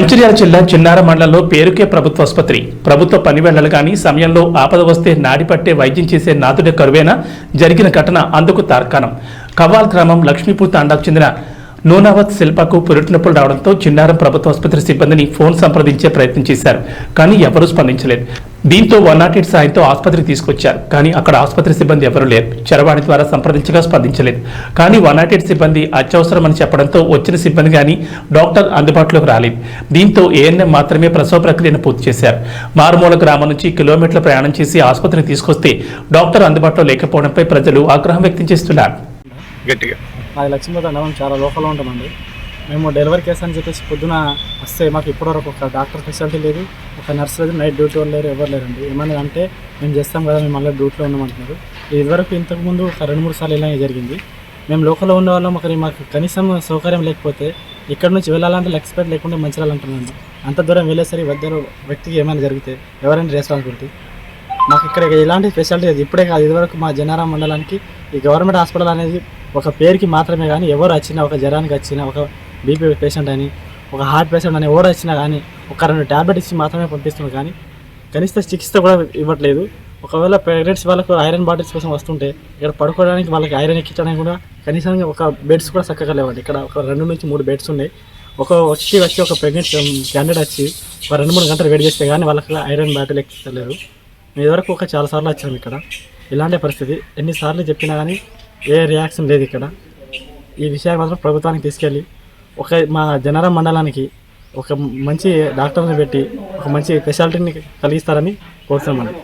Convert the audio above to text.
మంచిర్యాల జిల్లా చిన్నార మండలంలో పేరుకే ప్రభుత్వ ఆసుపత్రి. ప్రభుత్వ పని వెళ్ళలు కానీ సమయంలో ఆపద వస్తే నాడిపట్టే వైద్యం చేసే నాతుడే కరువేనా జరిగిన ఘటన అందుకు తార్కాణం. కవ్వాల్ గ్రామం లక్ష్మీపూర్ తాండాకు చెందిన నూనావత్ శిల్పకు పురిటినొప్పులు రావడంతో చిన్నారం ప్రభుత్వ ఆసుపత్రి సిబ్బందిని ఫోన్ సంప్రదించే ప్రయత్నం చేశారు. కానీ ఎవరూ స్పందించలేదు. దీంతో వన్ నాట్ ఎయిట్ సాయంతో ఆసుపత్రికి తీసుకొచ్చారు. కానీ అక్కడ ఆసుపత్రి సిబ్బంది ఎవరూ లేరు. చరవాణి ద్వారా సంప్రదించగా స్పందించలేదు. కానీ వన్ నాట్ ఎయిట్ సిబ్బంది అత్యవసరమని చెప్పడంతో వచ్చిన సిబ్బంది కానీ డాక్టర్ అందుబాటులోకి రాలేదు. దీంతో ఏఎన్ఎం మాత్రమే ప్రసవ ప్రక్రియను పూర్తి చేశారు. మారుమూల గ్రామం నుంచి కిలోమీటర్ల ప్రయాణం చేసి ఆసుపత్రికి తీసుకొస్తే డాక్టర్ అందుబాటులో లేకపోవడంపై ప్రజలు ఆగ్రహం వ్యక్తం చేస్తున్నారు. గట్టిగా. లక్ష్మీపతి చాలా లోకల్లో ఉంటామండి మేము డెలివరీ కేసు అని చెప్పేసి పొద్దున వస్తే మాకు ఇప్పటివరకు ఒక డాక్టర్ ఫెసిలిటీ లేదు ఒక నర్స్ లేదు నైట్ డ్యూటీ వాళ్ళు లేరు ఎవరు లేరండి. ఏమన్నా అంటే మేము చేస్తాం కదా మేము మళ్ళీ డ్యూటీలో ఉన్నామంటున్నారు ఇదివరకు ఇంతకు ముందు ఒక రెండు మూడు సార్లు ఇలాగే జరిగింది. మేము లోకల్లో ఉన్న వాళ్ళం ఒకరి మాకు కనీసం సౌకర్యం లేకపోతే ఇక్కడ నుంచి వెళ్ళాలంటే ఎక్స్పెక్ట్ లేకుండా మంచిర్యాల అంటున్నాను అంత దూరం వెళ్ళేసరి ఇద్దరు వ్యక్తికి ఏమైనా జరిగితే ఎవరైనా రెస్పాన్సిబిలిటీ? మాకు ఇక్కడ ఎలాంటి ఫెసిలిటీ లేదు. ఇప్పుడే కాదు ఇదివరకు మా జనారం మండలానికి ఈ గవర్నమెంట్ హాస్పిటల్ అనేది ఒక పేరుకి మాత్రమే కానీ ఎవరు వచ్చినా ఒక జ్వరానికి వచ్చినా ఒక బీపీ పేషెంట్ అని ఒక హార్ట్ పేషెంట్ అని ఓడ వచ్చినా కానీ ఒక రెండు ట్యాబ్లెట్ ఇచ్చి మాత్రమే పంపిస్తున్నారు కానీ కనీస చికిత్స కూడా ఇవ్వట్లేదు. ఒకవేళ ప్రెగ్నెంట్స్ వాళ్ళకు ఐరన్ బాటిల్స్ కోసం వస్తుంటే ఇక్కడ పడుకోవడానికి వాళ్ళకి ఐరన్ ఎక్కించడానికి కూడా కనీసం ఒక బెడ్స్ కూడా చక్కగా లేవండి. ఇక్కడ ఒక రెండు నుంచి మూడు బెడ్స్ ఉన్నాయి. ఒక వచ్చి వచ్చి ఒక ప్రెగ్నెంట్ క్యాండిడేట్ um, వచ్చి ఒక రెండు మూడు గంటలు వెయిట్ చేస్తే కానీ వాళ్ళకి ఐరన్ బాటిల్ ఎక్కించలేరు మేము ఇదివరకు ఒక చాలా సార్లు వచ్చాము ఇక్కడ. ఇలాంటి పరిస్థితి ఎన్నిసార్లు చెప్పినా కానీ ఏ రియాక్షన్ లేదు ఇక్కడ. ఈ విషయాన్ని మాత్రం ప్రభుత్వానికి తీసుకెళ్ళి ఒక మా జనరా మండలానికి ఒక మంచి డాక్టర్ని పెట్టి ఒక మంచి ఫెసిలిటీని కలిగిస్తారని కోరుతున్నామండి